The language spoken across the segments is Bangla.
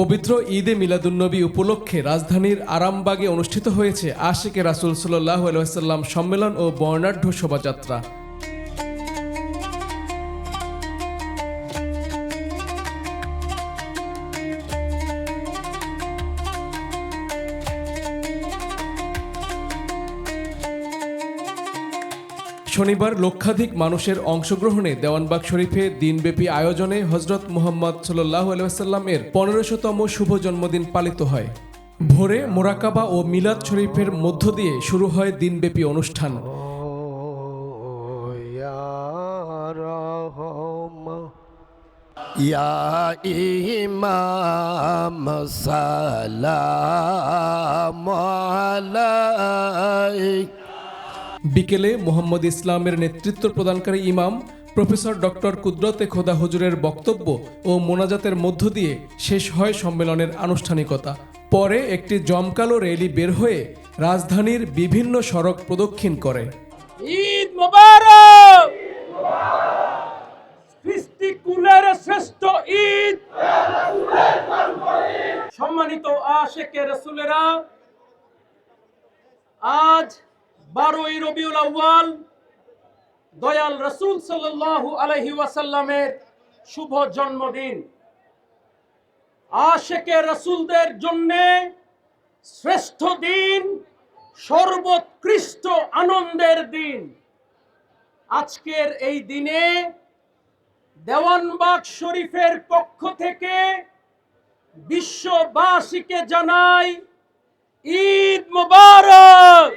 পবিত্র ঈদে মিলাদুন্নবী উপলক্ষে রাজধানীর আরামবাগে অনুষ্ঠিত হয়েছে আশিকে রাসুল সাল্লাহ আলাইসাল্লাম সম্মেলন ও বর্ণাঢ্য শোভাযাত্রা। শনিবার লক্ষাধিক মানুষের অংশগ্রহণে দেওয়ানবাগ শরীফে দিনব্যাপী আয়োজনে হজরত মুহম্মদ সাল্লাহ আলাইসাল্লামের পনেরোশোতম শুভ জন্মদিন পালিত হয় ভোরে মোরাকাবা ও মিলাদ শরীফের মধ্য দিয়ে শুরু হয় দিনব্যাপী অনুষ্ঠান يا رحم يا إمام سلام عليك বিকেলে মোহাম্মদ ইসলামের নেতৃত্ব প্রদানকারী ইমাম প্রফেসর ডক্টর কুদরতে খোদা হুজুরের বক্তব্য ও মোনাজাতের মধ্য দিয়ে শেষ হয় সম্মেলনের আনুষ্ঠানিকতা। পরে একটি জমকালো র্যালি বের হয়ে রাজধানীর বিভিন্ন সড়ক প্রদক্ষিণ করে। ঈদ রসুল সাল্লাল্লাহু আলাইহি ওয়াসাল্লামের শুভ জন্মদিন। আশেকে রসুলদের জন্যে শ্রেষ্ঠ দিন, সর্বোৎকৃষ্ট আনন্দের দিন। আজকের এই দিনে দেওয়ানবাগ শরীফের পক্ষ থেকে বিশ্ববাসীকে জানাই ঈদ মুবারক।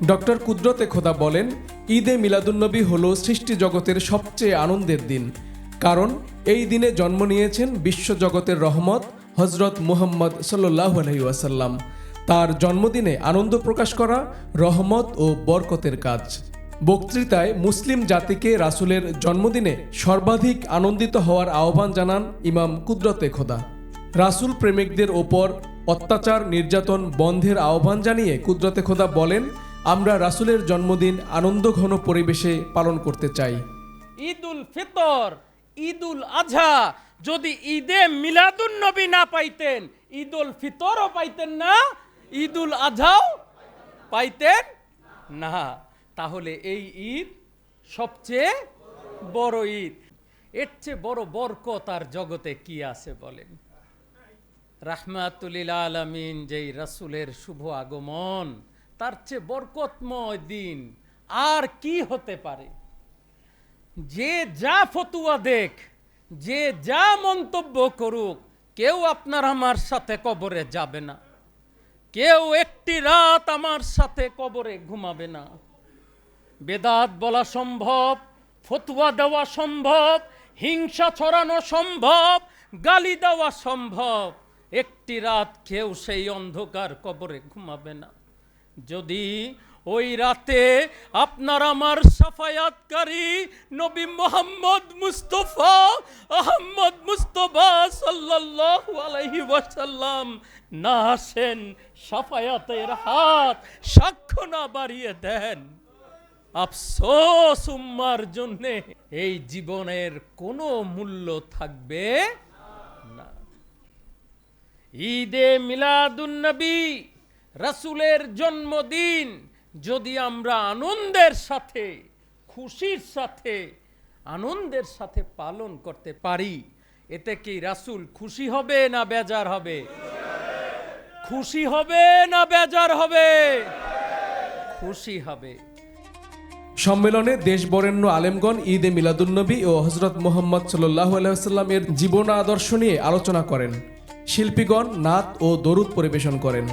ডক্টর কুদরতে খোদা বলেন, ঈদে মিলাদুন্নবী হল সৃষ্টি জগতের সবচেয়ে আনন্দের দিন। কারণ, এই দিনে জন্ম নিয়েছেন বিশ্বজগতের রহমত হজরত মুহাম্মদ সাল্লাহ আলহিউসাল্লাম তার জন্মদিনে আনন্দ প্রকাশ করা রহমত ও বরকতের কাজ। বক্তৃতায় মুসলিম জাতিকে রাসূলের জন্মদিনে সর্বাধিক আনন্দিত হওয়ার আহ্বান জানান ইমাম কুদরতে খোদা। রাসূল প্রেমিকদের ওপর অত্যাচার, নির্যাতন বন্ধের আহ্বান জানিয়ে কুদরতে খোদা বলেন আমরা রাসূলের জন্মদিন আনন্দঘন পরিবেশে পালন করতে চাই। ঈদুল ফিতর, ঈদুল আজহা যদি ঈদে মিলাদুন নবী না পাইতেন, ঈদুল ফিতরও পাইতেন না, ঈদুল আজহাও পাইতেন না। তাহলে এই ঈদ সবচেয়ে বড় ঈদ। এর চেয়ে বড় বরকত আর জগতে কি আছে বলেন? রাহমাতুলিল আলামিন, যেই রাসূলের শুভ আগমন তার চেয়ে বরকতময় দিন। আর কি হতে পারে? যে যা ফতুয়া দেখ, যে যা মন্তব্য করুক, কেউ আপনার আমার সাথে কবরে যাবে না। কেউ একটি রাত আমার সাথে কবরে ঘুমাবে না। বেদাত বলা সম্ভব, ফতুয়া দেওয়া সম্ভব, হিংসা ছড়ানো সম্ভব, গালি দেওয়া সম্ভব। একটি রাত কেউ সেই অন্ধকার কবরে ঘুমাবে না। যদি ওই রাতে আপনার আমার সাফায়াতকারী নবী মোহাম্মদ মুস্তফা আহম্মদ মুস্তফা সাল্লাল্লাহু আলাইহি ওয়াসাল্লাম না আসেন, সাফায়াতের হাত সাক্ষ্য না বাড়িয়ে দেন। আফসোস উম্মার জন্যে এই জীবনের কোনো মূল্য থাকবে না। ঈদে মিলাদুন্নবী রাসূলের জন্মদিন। যদি আমরা আনন্দের সাথে, খুশির সাথে, আনন্দের সাথে পালন করতে পারি, এতে কি রাসূল খুশি হবে না বেজার হবে? খুশি হবে না বেজার হবে? খুশি হবে। সম্মেলনে দেশ বরেণ্য আলেমগণ ঈদে মিলাদুন্নবী ও হজরত মোহাম্মদ সাল্লাহ আলাইসাল্লামের জীবন আদর্শ নিয়ে আলোচনা করেন। শিল্পীগণ নাত ও দরুদ পরিবেশন করেন।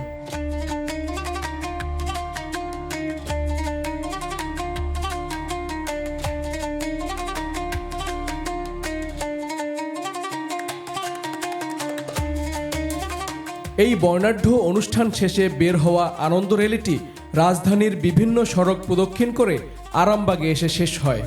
এই বর্ণাঢ্য অনুষ্ঠান শেষে বের হওয়া আনন্দ রেলিটি রাজধানীর বিভিন্ন সড়ক প্রদক্ষিণ করে আরামবাগে এসে শেষ হয়।